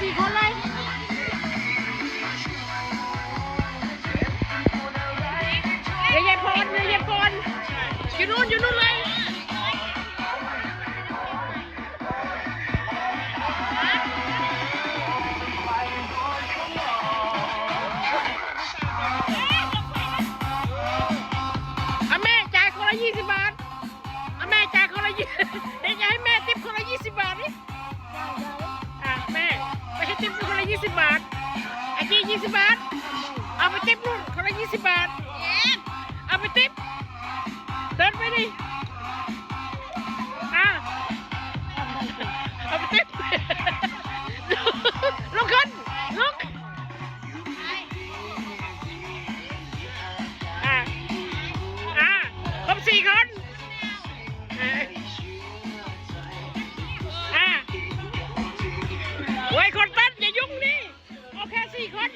สี่คนเลยเดี๋ยวยายพรเดี๋ยวยายพรอยู่นู่นอยู่นู่นเลย ยี่สิบบาทอ้จี้ยี่สิบบาท เอาไปติปนู่นคนละยี่สิบบาท เอาไปติปเดินไปดิ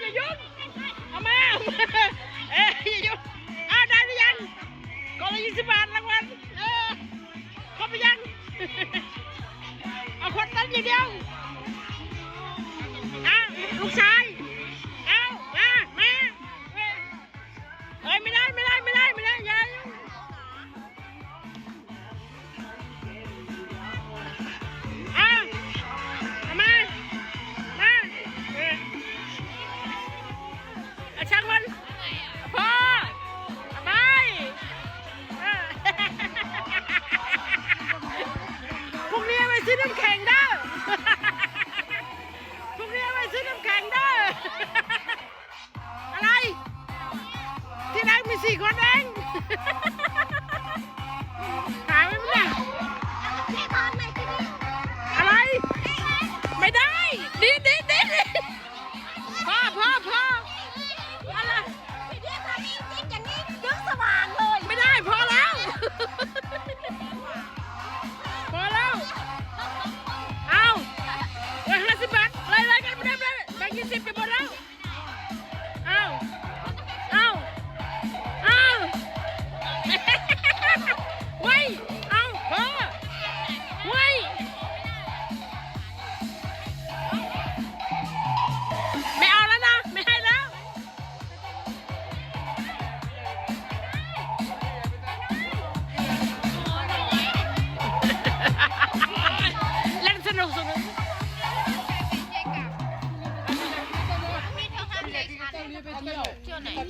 อย่ายุ่งเอามาเอามาเอ้ยอย่ายุ่งอ้าวได้หรือยังก็ละยี่สิบบาทรางวัลเออครบหรือยังเอาคนเต้นอย่างเดียวอะลูกชาย ซื้อน้ำแข็งได้พรุ่งนี้ไปซื้อน้ำแข็งได้อะไร ที่แรกมีสี่คนเอง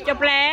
จบแล้ว